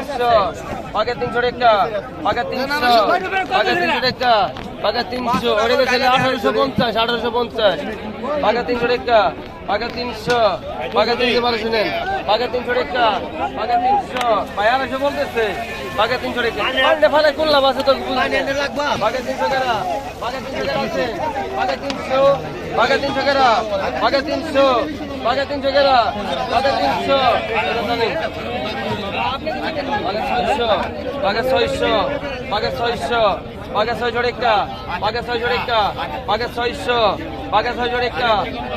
তিনশো পাকে তিনশো টাকা পাকে তিনশো ওটা গেছে আঠারোশো পঞ্চাশ আঠারোশো পঞ্চাশ। পাকে তিনশো টাকা পাকে তিনশো পাকে তিনশো বারোশো নেন পাকে তিনশো টাকা পাকে তিনশো। ভাই আড়াইশো বলতেছে। পাকে তিনশো টাকা পান্ডে ফালে করলাম আছে তো পাকে তিনশো টাকা পাকে তিনশো আছে? পাকে তিনশো পাকে তিনশো টাকা পাকে তিনশো পাকে তিনশো টাকা পাকে তিনশো। এটা ছয়শো পাকে ছয়শো পাকে ছয়শো। পাকে ছয়শো রেখা পাকে ছয়শো রেখা পাকে ছয়শো পাকে ছয়শো রেখা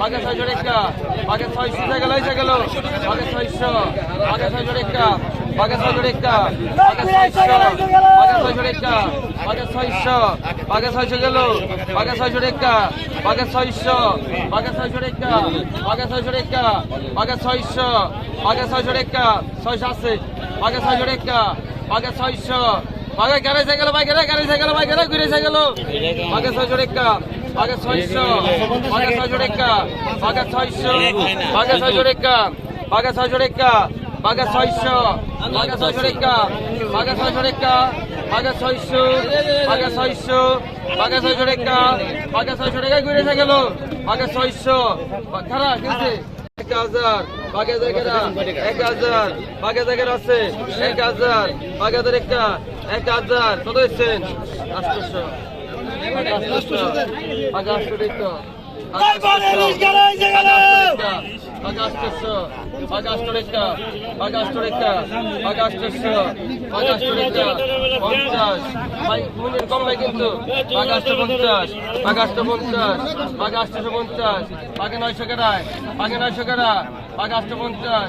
পাকে ছয়শো রেখা পাকে ছয়শো গেল হয়েছে গেল পাকে ছয়শো পাকে ছয়শো রেখা পাকে ছয়শো রেখা পাকে ছয়শো পাকে ছয়শো রেখা পাকে ছয়শো পাকে ছয়শো গেল পাকে ছয়শো রেখা পাকে ছয়শো পাকে ছয়শো রেখা পাকে ছয়শো রেখা পাকে ছয়শো পাকে ছয়শো রেখা ছয়শো আছে পাকে ছয়শো রেখা পাকে ছয়শো পাকে গ্যারেজে গেল বাইকে রে গ্যারেজে গেল বাইকে রে ঘুরেছে গেল। পাকে ছয়শো রেখা পাকে ছয়শো পাকে ছয়শো রেখা পাকে ছয়শো পাকে ছয়শো রেখা পাকে ছয়শো রেখা পাকে ছয়শো পাকে ছয়শো রেখা পাকে ছয়শো রেখা পাকে ছয়শো পাকে ছয়শো পাকে ছয়শো রেখা পাকে ছয়শো রেখা ঘুরেছে গেল পাকে ছয়শো খারাপ গেছে এক হাজার বাগে জায়গারা এক হাজার বাগে জায়গার আছে এক হাজার বাগে একটা এক হাজার কত হচ্ছেন আটশোশো বাগে আটশো পঞ্চাশ কম নাই কিন্তু বাগাস্ট পঞ্চাশ বাগাস্ট পঞ্চাশ বাগাস্টশো পঞ্চাশ বাগে নয়শো কেরায় বাগে নয়শো কেরা বাগাস্ট পঞ্চাশ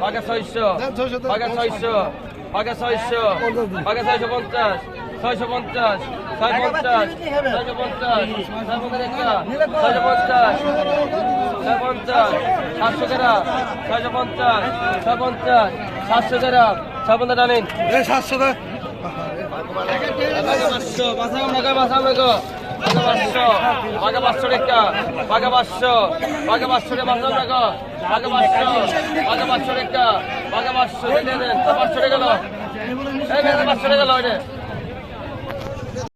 পাকা ছয়শো পাকা ছয়শো পাকা ছয়শো পাকা ছয়শো পঞ্চাশ ছয়শো পঞ্চাশ ছয় পঞ্চাশ ছয়শো পঞ্চাশ ছয়শো পঞ্চাশ ছয় পঞ্চাশ সাতশো গ্রাম ছয়শো পঞ্চাশ ছয় পঞ্চাশ সাতশো গ্রাম ছয় পঞ্চাশ জানেন পাঁচশো পাঁচশো পাঁচশো পাঁচশো। পাঁচশো পাঁচশো রেখা পাঁচশো পাঁচশো পাঁচশো পাঁচশো টাকা পাঁচশো টাকা পাঁচশো পাঁচশো পাঁচশো পাঁচশো টাকা পাঁচশো পাঁচশো পাঁচশো টাকা গেল পাঁচশো রে গেল